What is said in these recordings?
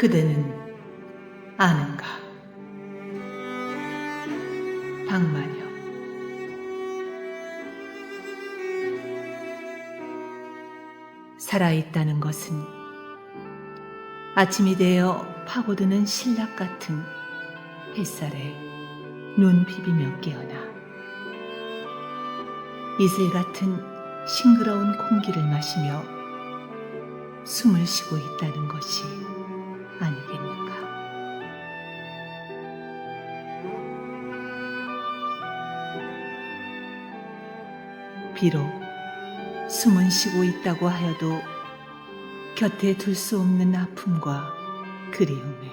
그대는 아는가? 박마녀 살아있다는 것은 아침이 되어 파고드는 신락 같은 햇살에 눈 비비며 깨어나 이슬 같은 싱그러운 공기를 마시며 숨을 쉬고 있다는 것이 아니겠는가. 비록 숨은 쉬고 있다고 하여도 곁에 둘 수 없는 아픔과 그리움에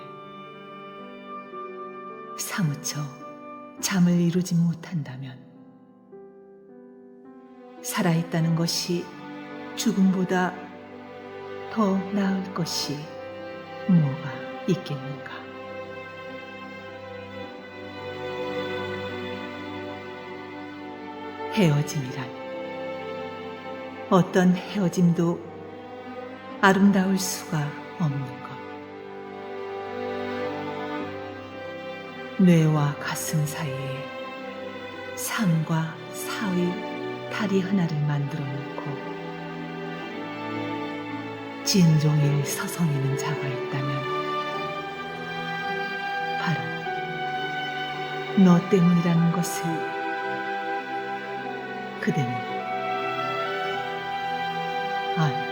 사무쳐 잠을 이루지 못한다면 살아있다는 것이 죽음보다 더 나을 것이 뭐가 있겠는가? 헤어짐이란 어떤 헤어짐도 아름다울 수가 없는 것. 뇌와 가슴 사이에 삼과 사의 다리 하나를 만들어 놓고 진종일 서성이는 자가 있다면 바로 너 때문이라는 것을 그대는 아는